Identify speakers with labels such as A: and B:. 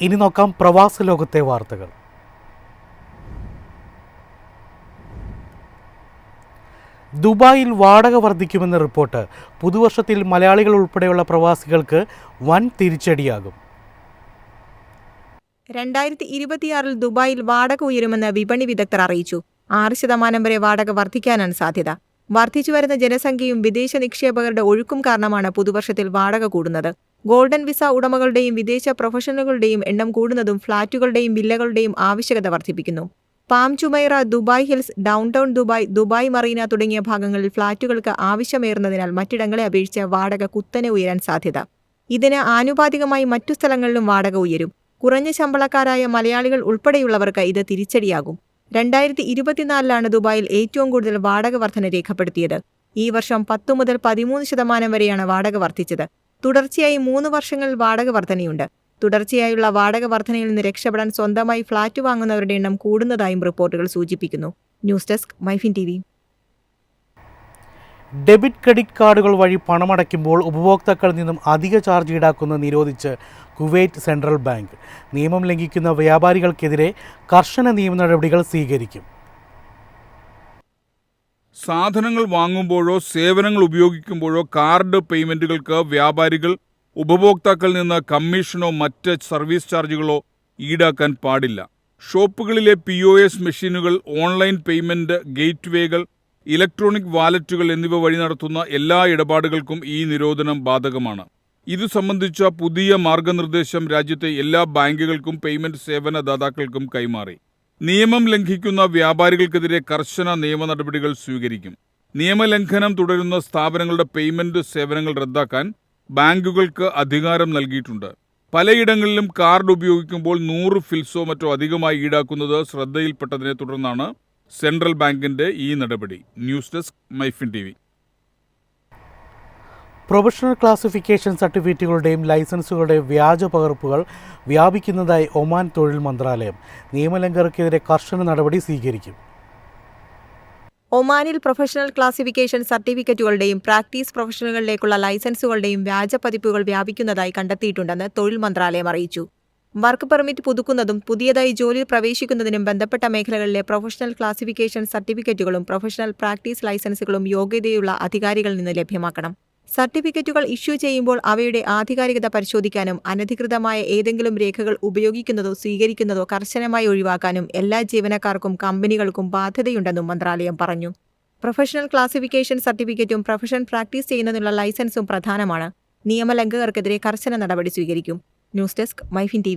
A: ഇനി നോക്കാം പ്രവാസ ലോകത്തെ വാർത്തകൾ. ദുബായിൽ വാടക വർദ്ധിക്കുമെന്ന റിപ്പോർട്ട്. പുതുവർഷത്തിൽ മലയാളികൾ ഉൾപ്പെടെയുള്ള പ്രവാസികൾക്ക് വൻ തിരിച്ചടിയാകും.
B: രണ്ടായിരത്തി ഇരുപത്തിയാറിൽ ദുബായിൽ വാടക ഉയരുമെന്ന് വിപണി വിദഗ്ധർ അറിയിച്ചു. ആറ് ശതമാനം വരെ വാടക വർദ്ധിക്കാനാണ് സാധ്യത. വർദ്ധിച്ചുവരുന്ന ജനസംഖ്യയും വിദേശ നിക്ഷേപകരുടെ ഒഴുക്കും കാരണമാണ് പുതുവർഷത്തിൽ വാടക കൂടുന്നത്. ഗോൾഡൻ വിസ ഉടമകളുടെയും വിദേശ പ്രൊഫഷണലുകളുടെയും എണ്ണം കൂടുന്നതും ഫ്ളാറ്റുകളുടെയും വില്ലകളുടെയും ആവശ്യകത വർദ്ധിപ്പിക്കുന്നു. Palm Jumeirah Dubai Hills Downtown Dubai Dubai Marina തുടങ്ങിയ ഭാഗങ്ങളിൽ ഫ്ളാറ്റുകൾക്ക് ആവശ്യമേറുന്നതിനാൽ മറ്റിടങ്ങളെ അപേക്ഷിച്ച് വാടക കുത്തനെ ഉയരാൻ സാധ്യത. ഇതിന് ആനുപാതികമായി മറ്റു സ്ഥലങ്ങളിലും വാടക ഉയരും. കുറഞ്ഞ ശമ്പളക്കാരായ മലയാളികൾ ഉൾപ്പെടെയുള്ളവർക്ക് ഇത് തിരിച്ചടിയാകും. രണ്ടായിരത്തി ഇരുപത്തിനാലിലാണ് ദുബായിൽ ഏറ്റവും കൂടുതൽ വാടക വർധന രേഖപ്പെടുത്തിയത്. ഈ വർഷം പത്തു മുതൽ പതിമൂന്ന് ശതമാനം വരെയാണ് വാടക വർദ്ധിച്ചത്. തുടർച്ചയായി മൂന്ന് വർഷങ്ങൾ വാടക വർധനയുണ്ട്. തുടർച്ചയായുള്ള വാടക വർധനയിൽ നിന്ന് രക്ഷപ്പെടാൻ സ്വന്തമായി ഫ്ളാറ്റ് വാങ്ങുന്നവരുടെ എണ്ണം കൂടുന്നതായും റിപ്പോർട്ടുകൾ സൂചിപ്പിക്കുന്നു. News desk MyFin T V.
A: Debit credit കാർഡുകൾ വഴി പണമടയ്ക്കുമ്പോൾ ഉപഭോക്താക്കളിൽ നിന്നും അധിക ചാർജ് ഈടാക്കുന്നത് നിരോധിച്ച് കുവൈറ്റ് സെൻട്രൽ ബാങ്ക്. നിയമം ലംഘിക്കുന്ന വ്യാപാരികൾക്കെതിരെ കർശന നിയമ നടപടികൾ സ്വീകരിക്കും.
C: സാധനങ്ങൾ വാങ്ങുമ്പോഴോ സേവനങ്ങൾ ഉപയോഗിക്കുമ്പോഴോ കാർഡ് പേയ്മെന്റുകൾക്ക് വ്യാപാരികൾ ഉപഭോക്താക്കളിൽ നിന്ന് കമ്മീഷനോ മറ്റ് സർവീസ് ചാർജുകളോ ഈടാക്കാൻ പാടില്ല. ഷോപ്പുകളിലെ പി ഒ എസ് മെഷീനുകൾ ഓൺലൈൻ പേയ്മെന്റ് ഗേറ്റ്വേകൾ ഇലക്ട്രോണിക് വാലറ്റുകൾ എന്നിവ വഴി നടത്തുന്ന എല്ലാ ഇടപാടുകൾക്കും ഈ നിരോധനം ബാധകമാണ്. ഇതു സംബന്ധിച്ച പുതിയ മാർഗനിർദ്ദേശം രാജ്യത്തെ എല്ലാ ബാങ്കുകൾക്കും പേയ്മെന്റ് സേവന ദാതാക്കൾക്കും കൈമാറി. നിയമം ലംഘിക്കുന്ന വ്യാപാരികൾക്കെതിരെ കർശന നിയമ നടപടികൾ സ്വീകരിക്കും. നിയമലംഘനം തുടരുന്ന സ്ഥാപനങ്ങളുടെ പേയ്മെന്റ് സേവനങ്ങൾ റദ്ദാക്കാൻ ബാങ്കുകൾക്ക് അധികാരം നൽകിയിട്ടുണ്ട്. പലയിടങ്ങളിലും കാർഡ് ഉപയോഗിക്കുമ്പോൾ നൂറ് ഫിൽസോ മറ്റോ അധികമായി ഈടാക്കുന്നത് ശ്രദ്ധയിൽപ്പെട്ടതിനെ തുടർന്നാണ് സെൻട്രൽ ബാങ്കിന്റെ ഈ നടപടി. News desk MyFin T
A: professional classification സർട്ടിഫിക്കറ്റുകളുടെയും ലൈസൻസുകളുടെയും വ്യാജ പകർപ്പുകൾ വ്യാപിക്കുന്നതായി ഒമാൻ തൊഴിൽ മന്ത്രാലയം. നിയമലംഘകർക്കെതിരെ കർശന നടപടി സ്വീകരിക്കും.
B: ഒമാനിൽ പ്രൊഫഷണൽ ക്ലാസിഫിക്കേഷൻ സർട്ടിഫിക്കറ്റുകളുടെയും പ്രാക്ടീസ് പ്രൊഫഷണലുകളിലേക്കുള്ള ലൈസൻസുകളുടെയും വ്യാജ പതിപ്പുകൾ വ്യാപിക്കുന്നതായി കണ്ടെത്തിയിട്ടുണ്ടെന്ന് തൊഴിൽ മന്ത്രാലയം അറിയിച്ചു. വർക്ക് പെർമിറ്റ് പുതുക്കുന്നതും പുതിയതായി ജോലിയിൽ പ്രവേശിക്കുന്നതിനും ബന്ധപ്പെട്ട മേഖലകളിലെ പ്രൊഫഷണൽ ക്ലാസിഫിക്കേഷൻ സർട്ടിഫിക്കറ്റുകളും പ്രൊഫഷണൽ പ്രാക്ടീസ് ലൈസൻസുകളും യോഗ്യതയുള്ള അധികാരികളിൽ നിന്ന് ലഭ്യമാക്കണം. സർട്ടിഫിക്കറ്റുകൾ ഇഷ്യൂ ചെയ്യുമ്പോൾ അവയുടെ ആധികാരികത പരിശോധിക്കാനും അനധികൃതമായ ഏതെങ്കിലും രേഖകൾ ഉപയോഗിക്കുന്നതോ സ്വീകരിക്കുന്നതോ കർശനമായി ഒഴിവാക്കാനും എല്ലാ ജീവനക്കാർക്കും കമ്പനികൾക്കും ബാധ്യതയുണ്ടെന്നും മന്ത്രാലയം പറഞ്ഞു. പ്രൊഫഷണൽ ക്ലാസിഫിക്കേഷൻ സർട്ടിഫിക്കറ്റും പ്രൊഫഷൻ പ്രാക്ടീസ് ചെയ്യുന്നതിനുള്ള ലൈസൻസും പ്രധാനമാണ്. നിയമലംഘകർക്കെതിരെ കർശന നടപടി സ്വീകരിക്കും. News desk MyFin T